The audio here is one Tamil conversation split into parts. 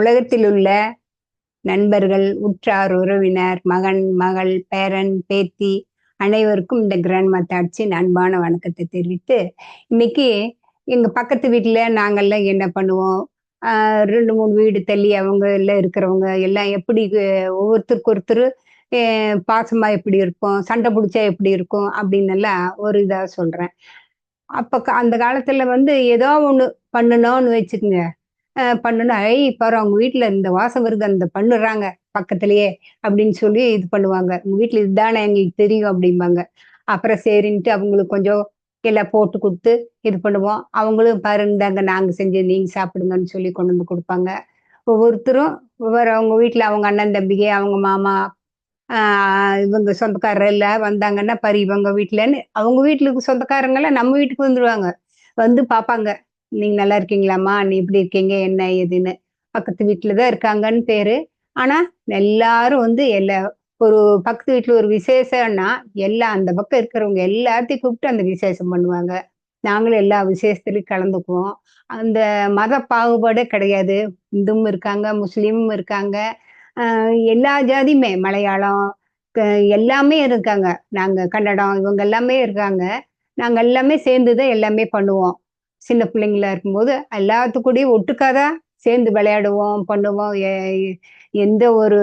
உலகத்தில் உள்ள நண்பர்கள் உற்றார் உறவினர் மகன் மகள் பேரன் பேத்தி அனைவருக்கும் இந்த கிராண்ட் மத்தாட்சியின் அன்பான வணக்கத்தை தெரிவித்து இன்னைக்கு எங்க பக்கத்து வீட்டுல நாங்கெல்லாம் என்ன பண்ணுவோம்? ரெண்டு மூணு வீடு தள்ளி அவங்க எல்லாம் இருக்கிறவங்க எல்லாம் எப்படி ஒவ்வொருத்தருக்கு ஒருத்தர் பாசமா எப்படி இருக்கும் சண்டை பிடிச்சா எப்படி இருக்கும்? அப்படின்னு எல்லாம் ஒரு இதா சொல்றேன். அப்ப அந்த காலத்துல வந்து ஏதோ ஒண்ணு பண்ணணும்னு வச்சுக்கோங்க. அஹ் ஐய் பாரு அவங்க வீட்டுல இந்த வாசம் வருது அந்த பண்ணுறாங்க பக்கத்துலயே அப்படின்னு சொல்லி இது பண்ணுவாங்க. உங்க வீட்டுல இதுதானே எங்களுக்கு தெரியும் அப்படிம்பாங்க. அப்புறம் சரின்ட்டு அவங்களுக்கு கொஞ்சம் எல்லாம் போட்டு கொடுத்து இது பண்ணுவோம். அவங்களும் பாருந்தாங்க நாங்க செஞ்சு நீங்க சாப்பிடுங்கன்னு சொல்லி கொண்டு வந்து கொடுப்பாங்க. ஒவ்வொருத்தரும் ஒவ்வொரு அவங்க வீட்டுல அவங்க அண்ணன் தம்பிகை அவங்க மாமா ஆஹ் இவங்க சொந்தக்காரர் எல்லாம் வந்தாங்கன்னா பரி இவங்க வீட்டுலன்னு அவங்க வீட்டுக்கு சொந்தக்காரங்க எல்லாம் நம்ம வீட்டுக்கு வந்துடுவாங்க வந்து பார்ப்பாங்க. நீங்க நல்லா இருக்கீங்களாம்மா? நீ இப்படி இருக்கீங்க? என்ன ஏதுன்னு? பக்கத்து வீட்டுல தான் இருக்காங்கன்னு பேரு. ஆனா எல்லாரும் வந்து எல்லா ஒரு பக்கத்து வீட்டுல ஒரு விசேஷம்னா எல்லா அந்த பக்கம் இருக்கிறவங்க எல்லாத்தையும் கூப்பிட்டு அந்த விசேஷம் பண்ணுவாங்க. நாங்களும் எல்லா விசேஷத்துலையும் கலந்துக்குவோம். அந்த மத பாகுபாடே கிடையாது. இந்தும் இருக்காங்க முஸ்லீமும் இருக்காங்க. எல்லா ஜாதியுமே மலையாளம் எல்லாமே இருக்காங்க. நாங்க கன்னடம் இவங்க எல்லாமே இருக்காங்க. நாங்க எல்லாமே சேர்ந்துதான் எல்லாமே பண்ணுவோம். சின்ன பிள்ளைங்களா இருக்கும்போது எல்லாத்துக்கூடயும் ஒட்டுக்காதான் சேர்ந்து விளையாடுவோம் பண்ணுவோம். எந்த ஒரு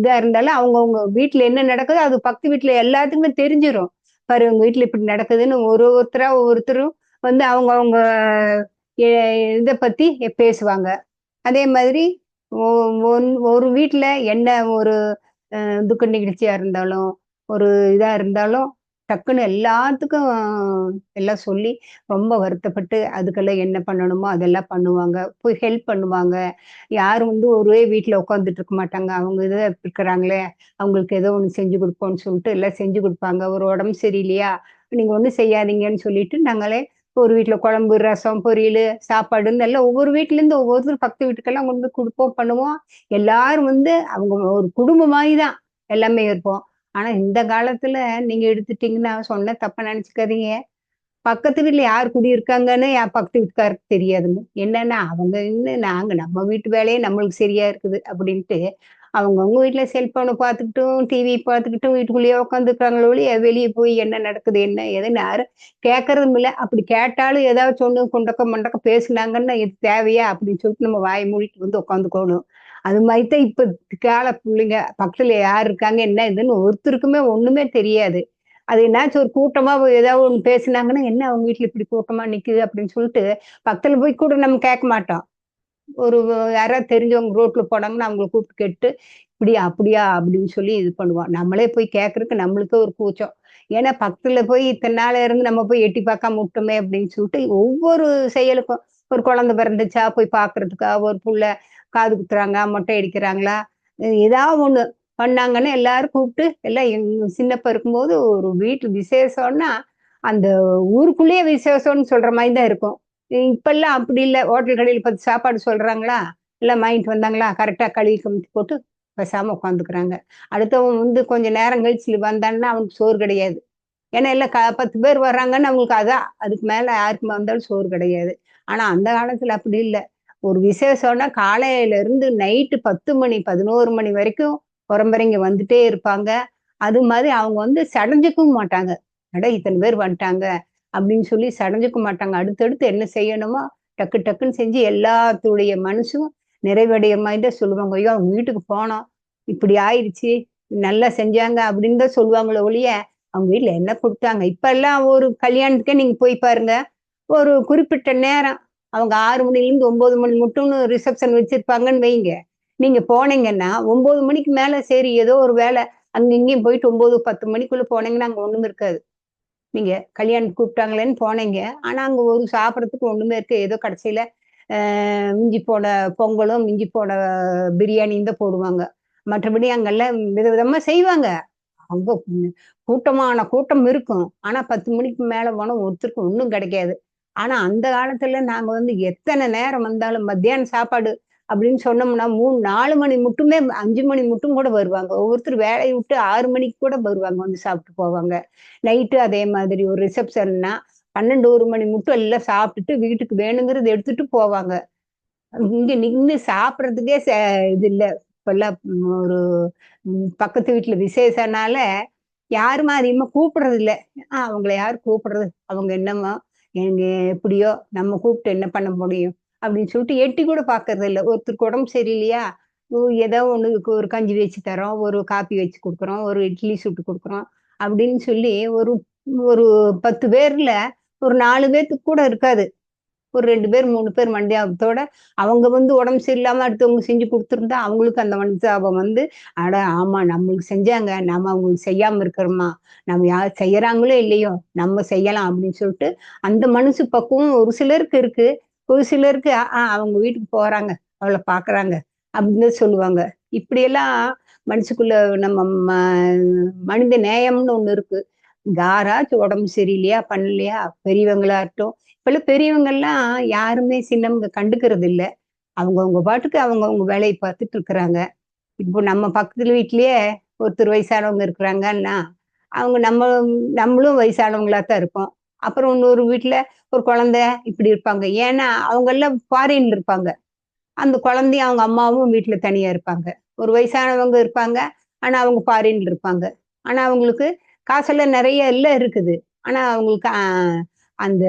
இதாக இருந்தாலும் அவங்கவுங்க வீட்டில் என்ன நடக்குதோ அது பக்கத்து வீட்டில் எல்லாத்துக்குமே தெரிஞ்சிரும். பாரு உங்கள் வீட்டில் இப்படி நடக்குதுன்னு ஒரு ஒருத்தரா ஒவ்வொருத்தரும் வந்து அவங்க அவங்க இதை பற்றி பேசுவாங்க. அதே மாதிரி ஒ- ஒன்- ஒரு வீட்டில் என்ன ஒரு துக்க நிகழ்ச்சியா இருந்தாலும் ஒரு இதாக இருந்தாலும் டக்குன்னு எல்லாத்துக்கும் எல்லாம் சொல்லி ரொம்ப வருத்தப்பட்டு அதுக்கெல்லாம் என்ன பண்ணணுமோ அதெல்லாம் பண்ணுவாங்க. போய் ஹெல்ப் பண்ணுவாங்க. யாரும் வந்து ஒரே வீட்டில் உட்காந்துட்டு இருக்க மாட்டாங்க. அவங்க இதை இருக்கிறாங்களே அவங்களுக்கு ஏதோ ஒன்று செஞ்சு கொடுப்போம்னு சொல்லிட்டு எல்லாம் செஞ்சு கொடுப்பாங்க. ஒரு உடம்பு சரியில்லையா? நீங்கள் ஒன்றும் செய்யாதீங்கன்னு சொல்லிட்டு நாங்களே ஒரு வீட்டில் குழம்பு ரசம் பொரியல் சாப்பாடுன்னு எல்லாம் ஒவ்வொரு வீட்டிலேருந்து ஒவ்வொருத்தர் பக்கத்து வீட்டுக்கெல்லாம் கொண்டு போய் கொடுப்போம் பண்ணுவோம். எல்லாரும் வந்து அவங்க ஒரு குடும்பம் தான் எல்லாமே இருப்போம். ஆனா இந்த காலத்துல நீங்க எடுத்துட்டீங்கன்னா சொன்ன தப்பா நினைச்சுக்காதீங்க. பக்கத்து வீட்டுல யார் குடியிருக்காங்கன்னு என் பக்கத்து வீட்டுக்காருக்கு தெரியாதுங்க. என்னன்னா அவங்க இன்னும் நாங்க நம்ம வீட்டு வேலையே நம்மளுக்கு சரியா இருக்குது அப்படின்ட்டு அவங்கவுங்க வீட்டுல செல்போனை பார்த்துக்கிட்டும் டிவி பார்த்துக்கிட்டும் வீட்டுக்குள்ளேயே உட்காந்துருக்காங்களோ ஒழிய வெளியே போய் என்ன நடக்குது என்ன ஏதுன்னு யாரும் கேட்கறதும் இல்லை. அப்படி கேட்டாலும் ஏதாவது சொன்னு கொண்டக்க மண்டக்க பேசுனாங்கன்னா இது தேவையா? அப்படின்னு சொல்லிட்டு நம்ம வாய் மூடிட்டு வந்து உட்காந்துக்கணும் அது மாதிரி தான் இப்ப கால பிள்ளைங்க பக்கத்துல யார் இருக்காங்க என்ன இதுன்னு ஒருத்தருக்குமே ஒண்ணுமே தெரியாது. அது என்னாச்சும் ஒரு கூட்டமா ஏதாவது ஒண்ணு பேசுனாங்கன்னா என்ன அவங்க வீட்டுல இப்படி கூட்டமா நிக்குது அப்படின்னு சொல்லிட்டு பக்கத்துல போய் கூட நம்ம கேட்க மாட்டோம். ஒரு யாராவது தெரிஞ்சவங்க ரோட்ல போனாங்கன்னா அவங்களை கூப்பிட்டு கேட்டு இப்படியா அப்படியா அப்படின்னு சொல்லி இது பண்ணுவோம். நம்மளே போய் கேட்கறதுக்கு நம்மளுக்கே ஒரு கூச்சம். ஏன்னா பக்கத்துல போய் இத்தனை நாள் இருந்து நம்ம போய் எட்டி பார்க்காம விட்டோமே அப்படின்னு சொல்லிட்டு ஒவ்வொரு செயலுக்கும் ஒரு குழந்தை பிறந்துச்சா போய் பாக்குறதுக்கா ஒரு புள்ள காது குத்துறாங்க மொட்டை அடிக்கிறாங்களா? ஏதாவது ஒண்ணு பண்ணாங்கன்னு எல்லாரும் கூப்பிட்டு எல்லாம் எங்க சின்னப்ப இருக்கும்போது ஒரு வீட்டு விசேஷம்னா அந்த ஊருக்குள்ளேயே விசேஷம்னு சொல்ற மாதிரி தான் இருக்கும். இப்பெல்லாம் அப்படி இல்லை. ஹோட்டல் கடையில் பத்து சாப்பாடு சொல்றாங்களா? எல்லாம் வாங்கிட்டு வந்தாங்களா? கரெக்டாக கழுவி கமிச்சு போட்டு பேசாமல் உட்காந்துக்கிறாங்க. அடுத்தவன் வந்து கொஞ்சம் நேரம் கழிச்சு வந்தான்னா அவனுக்கு சோறு கிடையாது. ஏன்னா எல்லாம் க பத்து பேர் வர்றாங்கன்னு அவங்களுக்கு அதான் அதுக்கு மேலே யாருக்கு வந்தாலும் சோறு கிடையாது. ஆனால் அந்த காலத்தில் அப்படி இல்லை. ஒரு விசேஷம்னா காலையில இருந்து நைட்டு பத்து மணி பதினோரு மணி வரைக்கும் புறம்பரைங்க வந்துட்டே இருப்பாங்க. அது மாதிரி அவங்க வந்து சடைஞ்சுக்கவும் மாட்டாங்க. அட இத்தனை பேர் வந்துட்டாங்க அப்படின்னு சொல்லி சடைஞ்சுக்க மாட்டாங்க. அடுத்தடுத்து என்ன செய்யணுமோ டக்கு டக்குன்னு செஞ்சு எல்லாத்துடைய மனசும் நிறைவடைய மாதிரி தான் சொல்லுவாங்க. ஐயோ அவங்க வீட்டுக்கு போனோம். இப்படி ஆயிடுச்சு. நல்லா செஞ்சாங்க அப்படின்னு தான் சொல்லுவாங்களே ஒழிய அவங்க வீட்டில் என்ன கொடுத்தாங்க? இப்பெல்லாம் ஒரு கல்யாணத்துக்கே நீங்கள் போய் பாருங்க. ஒரு குறிப்பிட்ட நேரம் அவங்க ஆறு மணிலேருந்து ஒன்பது மணி மட்டும்னு ரிசப்ஷன் வச்சிருப்பாங்கன்னு வைங்க. நீங்க போனீங்கன்னா ஒன்பது மணிக்கு மேல சரி ஏதோ ஒரு வேலை அங்க இங்கேயும் போயிட்டு ஒன்பது பத்து மணிக்குள்ள போனீங்கன்னா அங்க ஒண்ணுமே இருக்காது. நீங்க கல்யாணம் கூப்பிட்டாங்களேன்னு போனீங்க. ஆனா அங்க ஒரு சாப்பிட்றதுக்கு ஒண்ணுமே இருக்கு. ஏதோ கடைசியில மிஞ்சி போன பொங்கலும் மிஞ்சி போன பிரியாணியும் தான் போடுவாங்க. மற்றபடி அங்கெல்லாம் விதவிதமா செய்வாங்க. அங்க கூட்டமான கூட்டம் இருக்கும். ஆனா பத்து மணிக்கு மேல போனா ஒருத்தருக்கு ஒன்றும் கிடைக்காது. ஆனா அந்த காலத்துல நாங்க வந்து எத்தனை நேரம் வந்தாலும் மத்தியான சாப்பாடு அப்படின்னு சொன்னோம்னா மூணு நாலு மணி மட்டுமே அஞ்சு மணி மட்டும் கூட வருவாங்க. ஒவ்வொருத்தர் வேலையை விட்டு ஆறு மணிக்கு கூட வருவாங்க வந்து சாப்பிட்டு போவாங்க. நைட்டு அதே மாதிரி ஒரு ரிசப்ஷன்னா பன்னெண்டு ஒரு மணி மட்டும் எல்லாம் சாப்பிட்டுட்டு வீட்டுக்கு வேணுங்கிறது எடுத்துட்டு போவாங்க. இங்க நின்று சாப்பிட்றதுக்கே ச இது இல்லை. இப்பெல்லாம் ஒரு பக்கத்து வீட்டுல விசேஷனால யாருமே அதிகமா கூப்பிடுறது இல்லை. ஆ, அவங்கள யார் கூப்பிடுறது? அவங்க என்னமோ எப்படியோ நம்ம கூப்பிட்டு என்ன பண்ண முடியும்? அப்படின்னு சொல்லிட்டு எட்டி கூட பாக்குறது இல்ல. ஒருத்தருக்கு உடம்பு சரியில்லையா? ஓ, ஏதோ ஒண்ணுக்கு ஒரு கஞ்சி வச்சு தரோம் ஒரு காப்பி வச்சு கொடுக்குறோம் ஒரு இட்லி சுட்டு கொடுக்குறோம் அப்படின்னு சொல்லி ஒரு ஒரு பத்து பேர்ல ஒரு நாலு பேர்த்துக்கு கூட இருக்காது. ஒரு ரெண்டு பேர் மூணு பேர் மண்டியாபத்தோட அவங்க வந்து உடம்பு சரியில்லாம அடுத்தவங்க செஞ்சு கொடுத்துருந்தா அவங்களுக்கு அந்த மனசாபம் வந்து அட ஆமா நம்மளுக்கு செஞ்சாங்க. நம்ம அவங்களுக்கு செய்யாம இருக்கிறோமா? நம்ம யார் செய்யறாங்களோ இல்லையோ நம்ம செய்யலாம் அப்படின்னு சொல்லிட்டு அந்த மனசு பக்குவம் ஒரு சிலருக்கு இருக்கு. ஒரு சிலருக்கு அவங்க வீட்டுக்கு போறாங்க. அவளை பாக்குறாங்க அப்படின்னு சொல்லுவாங்க. இப்படியெல்லாம் மனசுக்குள்ள நம்ம ம- மனித நேயம்னு ஒண்ணு இருக்கு. யாராச்சும் உடம்பு சரியில்லையா பண்ணலையா பெரியவங்களா இருக்கட்டும் இப்பெல்லாம் பெரியவங்க எல்லாம் யாருமே சின்னவங்க கண்டுக்கிறது இல்லை. அவங்கவுங்க பாட்டுக்கு அவங்கவுங்க வேலையை பார்த்துட்டு இருக்கிறாங்க. இப்போ நம்ம பக்கத்துல வீட்லயே ஒருத்தர் வயசானவங்க இருக்கிறாங்கன்னா அவங்க நம்ம நம்மளும் வயசானவங்களா தான் இருப்போம். அப்புறம் இன்னொரு வீட்டுல ஒரு குழந்தை இப்படி இருப்பாங்க. ஏன்னா அவங்க எல்லாம் ஃபாரின்ல இருப்பாங்க. அந்த குழந்தையும் அவங்க அம்மாவும் வீட்டுல தனியா இருப்பாங்க. ஒரு வயசானவங்க இருப்பாங்க ஆனா அவங்க ஃபாரின்ல இருப்பாங்க. ஆனா அவங்களுக்கு காசெல்லாம் நிறைய எல்லாம் இருக்குது. ஆனா அவங்களுக்கு ஆஹ், அந்த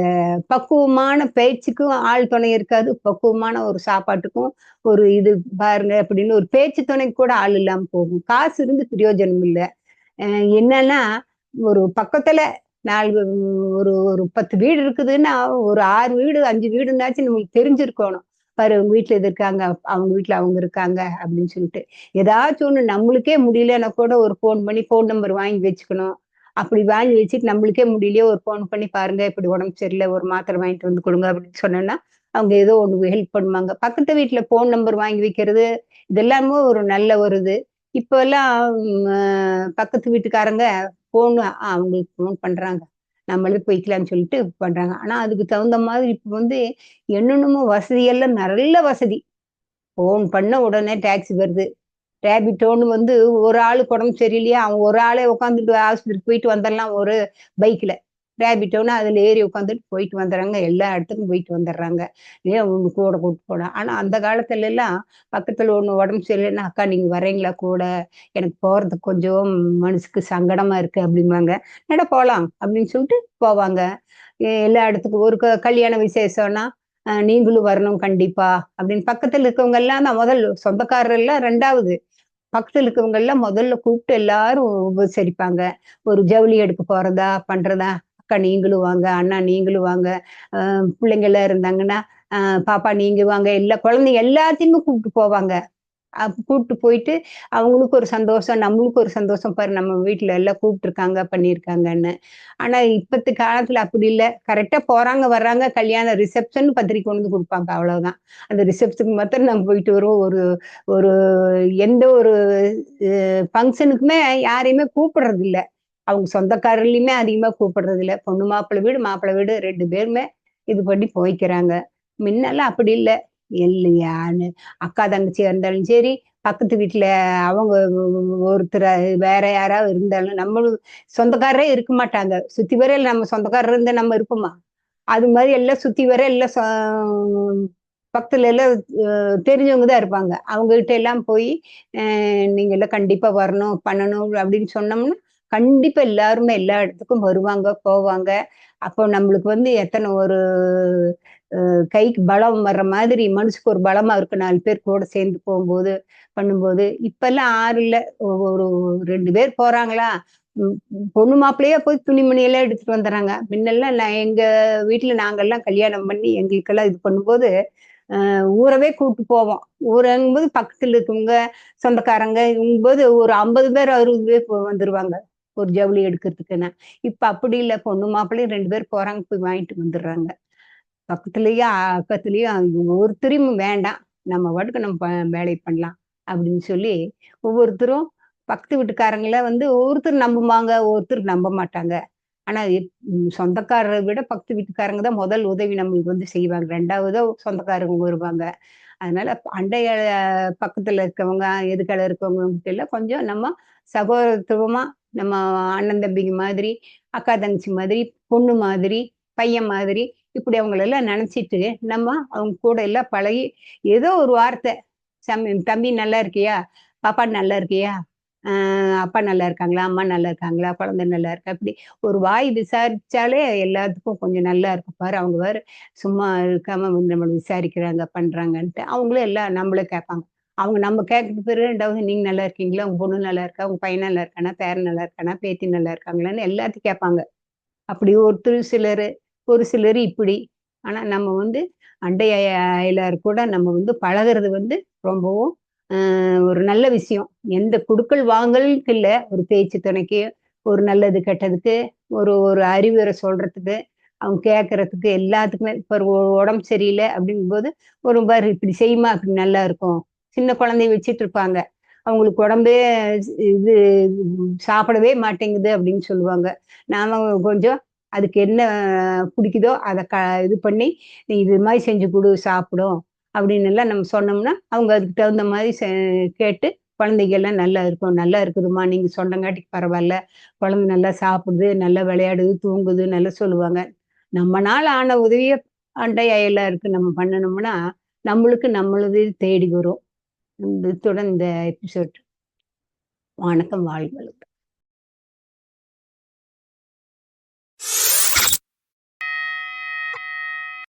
பக்குவமான பேச்சுக்கும் ஆள் துணை இருக்காது. பக்குவமான ஒரு சாப்பாட்டுக்கும் ஒரு இது பாருங்க அப்படின்னு ஒரு பேச்சு துணைக்கு கூட ஆள் இல்லாம போகும். காசு இருந்து பிரயோஜனம் இல்லை. என்னன்னா ஒரு பக்கத்துல நாலு ஒரு ஒரு பத்து வீடு இருக்குதுன்னா ஒரு ஆறு வீடு அஞ்சு வீடுனாச்சும் நம்மளுக்கு தெரிஞ்சிருக்கணும். பாரு அவங்க வீட்டுல இது இருக்காங்க அவங்க வீட்டுல அவங்க இருக்காங்க அப்படின்னு சொல்லிட்டு. ஏதாச்சும் ஒண்ணு நம்மளுக்கே முடியலன்னா கூட ஒரு ஃபோன் பண்ணி ஃபோன் நம்பர் வாங்கி வச்சுக்கணும். அப்படி வாங்கி வச்சுட்டு நம்மளுக்கே முடியலையே ஒரு ஃபோன் பண்ணி பாருங்க இப்படி உடம்பு சரியில்லை ஒரு மாத்திரை வாங்கிட்டு வந்து கொடுங்க அப்படின்னு சொன்னோன்னா அவங்க ஏதோ ஒன்று ஹெல்ப் பண்ணுவாங்க. பக்கத்து வீட்டில் ஃபோன் நம்பர் வாங்கி வைக்கிறது இதெல்லாமே ஒரு நல்ல ஒரு இது. இப்போ எல்லாம் பக்கத்து வீட்டுக்காரங்க ஃபோன் அவங்களுக்கு ஃபோன் பண்றாங்க. நம்மளே போய்க்கலாம்னு சொல்லிட்டு பண்றாங்க. ஆனா அதுக்கு தகுந்த மாதிரி இப்போ வந்து என்னென்னமோ வசதியெல்லாம் நல்ல வசதி. ஃபோன் பண்ண உடனே டாக்ஸி வருது. ரேபிட்டோன்னு வந்து ஒரு ஆளுக்கு உடம்பு சரியில்லையா? அவன் ஒரு ஆளே உட்காந்துட்டு ஆஸ்பத்திரிக்கு போயிட்டு வந்துடலாம் ஒரு பைக்கில் ரேபிட்டோன்னு அதில் ஏறி உட்காந்துட்டு போயிட்டு வந்துடுறாங்க. எல்லா இடத்துக்கும் போயிட்டு வந்துடுறாங்க. ஏன் அவங்க கூட கூட்டு போனா. ஆனால் அந்த காலத்துல எல்லாம் பக்கத்துல ஒண்ணு உடம்பு சரியில்லைன்னா அக்கா நீங்க வரீங்களா கூட? எனக்கு போறதுக்கு கொஞ்சம் மனசுக்கு சங்கடமா இருக்கு அப்படிம்பாங்க. நட போகலாம் அப்படின்னு சொல்லிட்டு போவாங்க. எல்லா இடத்துக்கும். ஒரு க- கல்யாண விசேஷம்னா நீங்களும் வரணும் கண்டிப்பா அப்படின்னு. பக்கத்துல இருக்கவங்க எல்லாம் தான் முதல் சொந்தக்காரர் எல்லாம் ரெண்டாவது. பக்கத்துல இருக்கவங்க எல்லாம் முதல்ல கூப்பிட்டு எல்லாரும் உபசரிப்பாங்க. ஒரு ஜவுளி எடுக்க போறதா பண்றதா? அக்கா நீங்களும் வாங்க அண்ணா நீங்களும் வாங்க. ஆஹ் பிள்ளைங்க எல்லாம் இருந்தாங்கன்னா ஆஹ் பாப்பா நீங்க வாங்க. எல்லா குழந்தைங்க எல்லாத்தையுமே கூப்பிட்டு போவாங்க. கூப்பிட்டு போயிட்டு அவங்களுக்கு ஒரு சந்தோஷம் நம்மளுக்கு ஒரு சந்தோஷம் பாரு நம்ம வீட்டுல எல்லாம் கூப்பிட்டு இருக்காங்க பண்ணியிருக்காங்கன்னு ஆனா இப்பத்து காலத்துல அப்படி இல்லை. கரெக்டா போறாங்க வர்றாங்க கல்யாண ரிசப்ஷன் பத்திரிக்கை கொண்டு வந்து கொடுப்பாங்க அவ்வளவுதான். அந்த ரிசப்ஷனுக்கு மாத்திரம் நம்ம போயிட்டு வருவோம். ஒரு ஒரு எந்த ஒரு ஃபங்க்ஷனுக்குமே யாரையுமே கூப்பிடுறது இல்லை அவங்க சொந்தக்காரர்லையுமே அதிகமா கூப்பிடுறது இல்லை பொண்ணு மாப்பிள்ளை வீடு மாப்பிள்ளை வீடு ரெண்டு பேருமே இது பண்ணி போய்க்கிறாங்க. முன்னெல்லாம் அப்படி இல்லை. இல்லையான்னு. அக்கா தங்கச்சியா இருந்தாலும் சரி பக்கத்து வீட்டுல அவங்க ஒருத்தர் வேற யாராவது இருந்தாலும் நம்மளும் சொந்தக்காரரே இருக்க மாட்டாங்க. சுத்தி வரையில நம்ம சொந்தக்காரர் இருந்தா நம்ம இருப்போமா? அது மாதிரி எல்லாம் சுத்தி வர எல்லாம் பக்கத்துல எல்லாம் அஹ், தெரிஞ்சவங்க தான் இருப்பாங்க. அவங்க கிட்ட எல்லாம் போய் அஹ், நீங்க எல்லாம் கண்டிப்பா வரணும் பண்ணணும் அப்படின்னு சொன்னோம்னா கண்டிப்பா எல்லாருமே எல்லா இடத்துக்கும் வருவாங்க போவாங்க. அப்போ நம்மளுக்கு வந்து எத்தனை ஒரு கைக்கு பலம் வர்ற மாதிரி மனசுக்கு ஒரு பலமா இருக்கு. நாலு பேர் கூட சேர்ந்து போகும்போது பண்ணும்போது இப்பெல்லாம் ஆறு இல்ல. ஒ- ஒரு ரெண்டு பேர் போறாங்களா? பொண்ணு மாப்பிள்ளையா போய் துணிமணி எல்லாம் எடுத்துட்டு வந்துடுறாங்க முன்னெல்லாம் நான் எங்க வீட்டுல நாங்கெல்லாம் கல்யாணம் பண்ணி எங்களுக்கெல்லாம் இது பண்ணும்போது ஆஹ் ஊரவே கூப்பிட்டு போவோம். ஊரங்கும்போது பக்கத்துல இருக்கவங்க சொந்தக்காரங்க போது ஒரு ஐம்பது பேர் அறுபது பேர் போ- வந்துருவாங்க. ஒரு ஜவுளி எடுக்கிறதுக்குன்னா. இப்ப அப்படி இல்லை. பொண்ணு மாப்பிள்ளையும் ரெண்டு பேர் போறாங்க போய் வாங்கிட்டு வந்துடுறாங்க. பக்கத்துலயும் அக்கத்துலயும் ஒருத்தரையும் வேண்டாம். நம்ம பாட்டுக்கு நம்ம ப- வேலையை பண்ணலாம் அப்படின்னு சொல்லி ஒவ்வொருத்தரும் பக்கத்து வீட்டுக்காரங்கள வந்து ஒருத்தர் நம்புவாங்க ஒருத்தர் நம்ப மாட்டாங்க. ஆனா சொந்தக்காரரை விட பக்கத்து வீட்டுக்காரங்க தான் முதல் உதவி நம்மளுக்கு வந்து செய்வாங்க. ரெண்டாவதோ சொந்தக்காரங்க வருவாங்க. அதனால அண்டைய பக்கத்துல இருக்கவங்க எதுக்கால இருக்கவங்க கிட்ட எல்லாம் கொஞ்சம் நம்ம சகோதரத்துவமா நம்ம அண்ணன் தம்பிங்க மாதிரி அக்கா தங்கச்சி மாதிரி பொண்ணு மாதிரி பையன் மாதிரி இப்படி அவங்களெல்லாம் நினச்சிட்டு நம்ம அவங்க கூட எல்லாம் பழகி ஏதோ ஒரு வார்த்தை சம் தம்பி நல்லா இருக்கியா? பாப்பா நல்லா இருக்கியா? ஆஹ் அப்பா நல்லா இருக்காங்களா? அம்மா நல்லா இருக்காங்களா? குழந்தை நல்லா இருக்கா? இப்படி ஒரு வாய் விசாரிச்சாலே எல்லாத்துக்கும் கொஞ்சம் நல்லா இருக்கும். பாரு அவங்க வேறு சும்மா இருக்காம வந்து நம்மளை விசாரிக்கிறாங்க பண்றாங்கன்ட்டு அவங்களும் எல்லாம் நம்மளும் கேட்பாங்க. அவங்க நம்ம கேட்கறது பிறகு ரெண்டாவது நீங்க நல்லா இருக்கீங்களா? உங்க பொண்ணு நல்லா இருக்கா? உங்க பையன் நல்லா இருக்கானா? பேரன் நல்லா இருக்கானா? பேத்தி நல்லா இருக்காங்களான்னு எல்லாத்தையும் கேட்பாங்க. அப்படி ஒருத்தர் சிலர் ஒரு சிலர் இப்படி. ஆனா நம்ம வந்து அண்டை அயலார் கூட நம்ம வந்து பழகிறது வந்து ரொம்பவும் ஒரு நல்ல விஷயம். எந்த குடுக்கல் வாங்கலுக்கு இல்லை. ஒரு பேச்சு துணைக்கு ஒரு நல்லது கெட்டதுக்கு ஒரு ஒரு அறிவுரை சொல்றதுக்கு அவங்க கேட்கறதுக்கு எல்லாத்துக்குமே இப்போ உடம்பு சரியில்லை அப்படிங்கும்போது ஒரு பாரு இப்படி செய்யுமா அப்படி நல்லா இருக்கும். சின்ன குழந்தைய வச்சுட்டு இருப்பாங்க. அவங்களுக்கு உடம்பே இது சாப்பிடவே மாட்டேங்குது அப்படின்னு சொல்லுவாங்க. நாம கொஞ்சம் அதுக்கு என்ன பிடிக்குதோ அதை க இது பண்ணி நீ இது மாதிரி செஞ்சு கொடு சாப்பிடும் அப்படின்னு எல்லாம் நம்ம சொன்னோம்னா அவங்க அதுக்கு தகுந்த மாதிரி கேட்டு குழந்தைகள்லாம் நல்லா இருக்கும். நல்லா இருக்குதுமா நீங்க சொன்னங்காட்டிக்கு பரவாயில்ல. குழந்தை நல்லா சாப்பிடுது நல்லா விளையாடுது தூங்குது நல்லா சொல்லுவாங்க. நம்மனால ஆன உதவியை அண்டை இருக்கு நம்ம பண்ணணும்னா நம்மளுக்கு நம்மளது தேடி வரும். இத்துடன் இந்த எபிசோட் வணக்கம் வாழ்களுக்கு